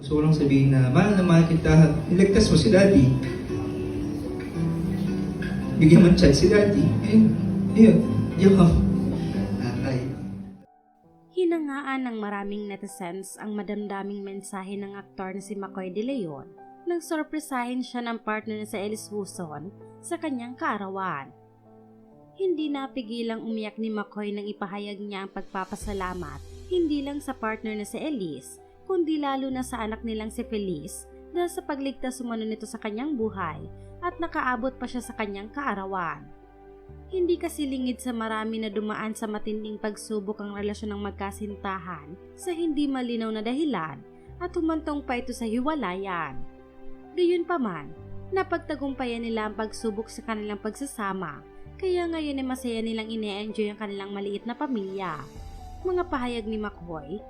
Gusto ko lang sabihin na mahal na mahal kita at niligtas mo si Daddy. Bigyan mo chance si Daddy. Eh, yun. Yun. Tatay. Hinangaan ng maraming netizens ang madamdaming mensahe ng aktor na si McCoy De Leon nang sorpresahin siya ng partner na si Ellis Huson sa kanyang kaarawan. Hindi napigilang umiyak ni McCoy nang ipahayag niya ang pagpapasalamat hindi lang sa partner na si Ellis, kundi lalo na sa anak nilang si Feliz dahil sa pagligtas umano nito sa kanyang buhay at nakaabot pa siya sa kanyang kaarawan. Hindi kasi lingid sa marami na dumaan sa matinding pagsubok ang relasyon ng magkasintahan sa hindi malinaw na dahilan at humantong pa ito sa hiwalayan. Gayunpaman, napagtagumpayan nila ang pagsubok sa kanilang pagsasama kaya ngayon ay masaya nilang ine-enjoy ang kanilang maliit na pamilya. Mga pahayag ni McCoy,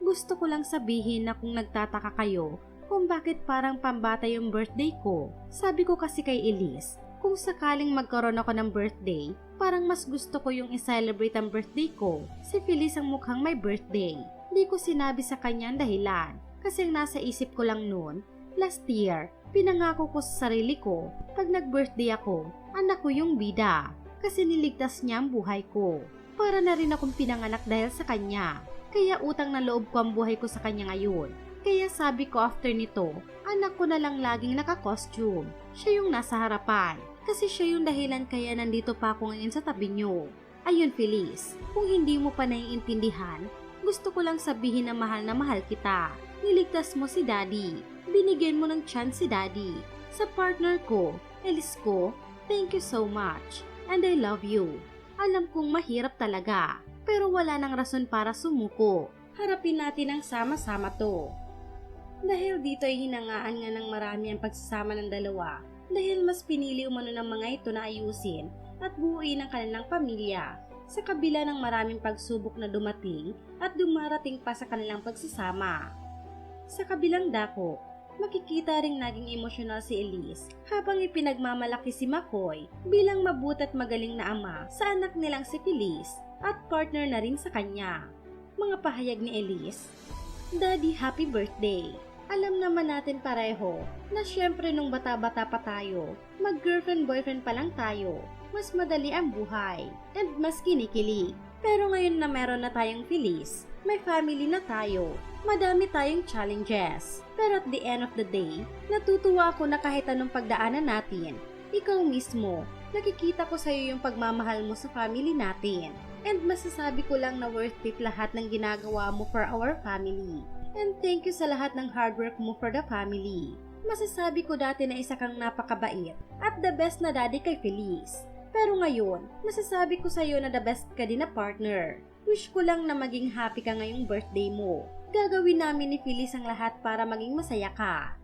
Gusto ko lang sabihin na kung nagtataka kayo kung bakit parang pambata yung birthday ko. Sabi ko kasi kay Elise, kung sakaling magkaroon ako ng birthday, parang mas gusto ko yung i-celebrate ang birthday ko. Si Feliz ang mukhang may birthday. Di ko sinabi sa kanya dahilan kasi ang nasa isip ko lang noon, last year, pinangako ko sa sarili ko, pag nag-birthday ako, anak ko yung bida kasi niligtas niya ang buhay ko. Para na rin akong pinanganak dahil sa kanya. Kaya utang na loob ko ang buhay ko sa kanya ngayon. Kaya sabi ko after nito, anak ko na lang laging naka-costume. Siya yung nasa harapan. Kasi siya yung dahilan kaya nandito pa ako ngayon sa tabi niyo. Ayun Feliz, kung hindi mo pa naiintindihan, gusto ko lang sabihin na mahal na mahal kita. Niligtas mo si Daddy. Binigyan mo ng chance si Daddy. Sa partner ko, Elis ko, thank you so much. And I love you. Alam kong mahirap talaga, pero wala nang rason para sumuko. Harapin natin ang sama-sama to. Dahil dito ay hinangaan nga ng marami ang pagsasama ng dalawa dahil mas pinili umano ng mga ito na ayusin at buuin ang kanilang pamilya sa kabila ng maraming pagsubok na dumating at dumarating pa sa kanilang pagsasama. Sa kabilang dako, makikita ring naging emosyonal si Elise habang ipinagmamalaki si McCoy bilang mabuti at magaling na ama sa anak nilang si Feliz at partner na rin sa kanya. Mga pahayag ni Elise, Daddy, happy birthday! Alam naman natin pareho na syempre nung bata-bata pa tayo, mag-girlfriend-boyfriend pa lang tayo, mas madali ang buhay and mas kinikilig. Pero ngayon na meron na tayong Feliz, may family na tayo, madami tayong challenges. Pero at the end of the day, natutuwa ako na kahit anong pagdaanan natin, ikaw mismo, nakikita ko sa'yo yung pagmamahal mo sa family natin. And masasabi ko lang na worth it lahat ng ginagawa mo for our family. And thank you sa lahat ng hard work mo for the family. Masasabi ko dati na isa kang napakabait at the best na daddy kay Feliz. Pero ngayon, masasabi ko sa'yo na the best ka din na partner. Wish ko lang na maging happy ka ngayong birthday mo. Gagawin namin ni Feliz ang lahat para maging masaya ka.